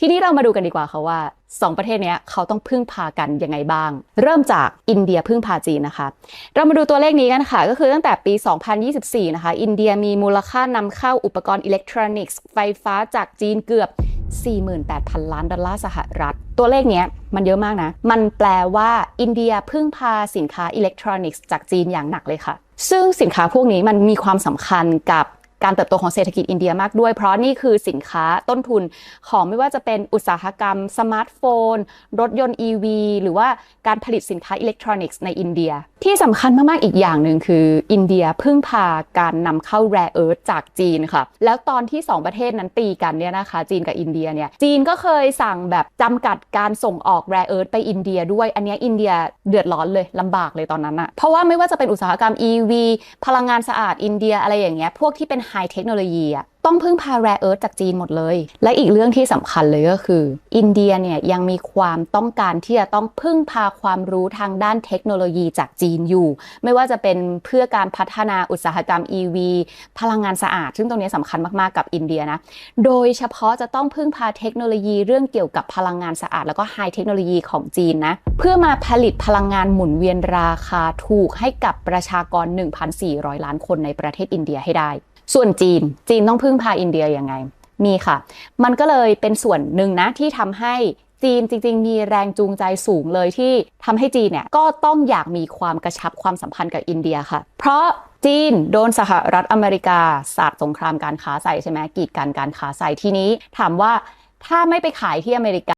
ทีนี้เรามาดูกันดีกว่าค่ะว่าสองประเทศนี้เขาต้องพึ่งพากันยังไงบ้าง เริ่มจากอินเดียพึ่งพาจีนนะคะ เรามาดูตัวเลขนี้กันค่ะ ก็คือตั้งแต่ปี 2024 นะคะ อินเดียมีมูลค่านำเข้าอุปกรณ์อิเล็กทรอนิกส์ไฟฟ้าจากจีนเกือบ 48,000 ล้านดอลลาร์สหรัฐ ตัวเลขนี้มันเยอะมากนะ มันแปลว่าอินเดียพึ่งพาสินค้าอิเล็กทรอนิกส์จากจีนอย่างหนักเลยค่ะ ซึ่งสินค้าพวกนี้มันมีความสำคัญกับ การเติบโตของเศรษฐกิจอินเดียมากด้วย เพราะนี่คือสินค้าต้นทุนของไม่ว่าจะเป็นอุตสาหกรรม สมาร์ทโฟน รถยนต์ EV หรือว่าการผลิตสินค้าอิเล็กทรอนิกส์ในอินเดีย ที่สำคัญมาก ๆ อีกอย่างหนึ่งคือ อินเดียพึ่งพาการนำเข้าแร่เอิร์ธจากจีนค่ะ แล้วตอนที่ 2 ประเทศนั้นตีกันเนี่ยนะคะ จีนกับอินเดียเนี่ยจีนก็เคยสั่งแบบจำกัดการส่งออกแร่เอิร์ธไปอินเดียด้วยอันนี้อินเดียเดือดร้อนเลยลำบากเลยตอนนั้นอะเพราะว่าไม่ว่าจะเป็นอุตสาหกรรม EV พลังงานสะอาดอินเดียอะไรอย่างเงี้ยพวกที่เป็นไฮเทคโนโลยีอะต้องพึ่งพาแร่เอิร์ธจากจีนหมดเลย และอีกเรื่องที่สำคัญเลยก็คือ อินเดียเนี่ยยังมีความต้องการที่จะต้องพึ่งพาความรู้ทางด้านเทคโนโลยีจากจีนอยู่ ไม่ว่าจะเป็นเพื่อการพัฒนาอุตสาหกรรม EV พลังงานสะอาด ซึ่งตรงนี้สำคัญมาก ๆ กับอินเดียนะ โดยเฉพาะจะต้องพึ่งพาเทคโนโลยีเรื่องเกี่ยวกับพลังงานสะอาด แล้วก็ไฮเทคโนโลยีของจีนนะเพื่อมาผลิตพลังงานหมุนเวียนราคาถูกให้กับประชากร 1,400 ล้านคนในประเทศอินเดียให้ได้ ส่วนจีนจีนต้องพึ่งพาอินเดียยังไง มีค่ะ มันก็เลยเป็นส่วนหนึ่งนะที่ทำให้จีนจริง ๆ มีแรงจูงใจสูงเลยที่ทำให้จีนเนี่ยก็ต้องอยากมีความกระชับความสัมพันธ์กับอินเดียค่ะ เพราะจีนโดนสหรัฐอเมริกาสาดสงครามการค้าใส่ใช่ไหมกีดกันการค้าใส่ทีนี้ถามว่าถ้าไม่ไปขายที่อเมริกา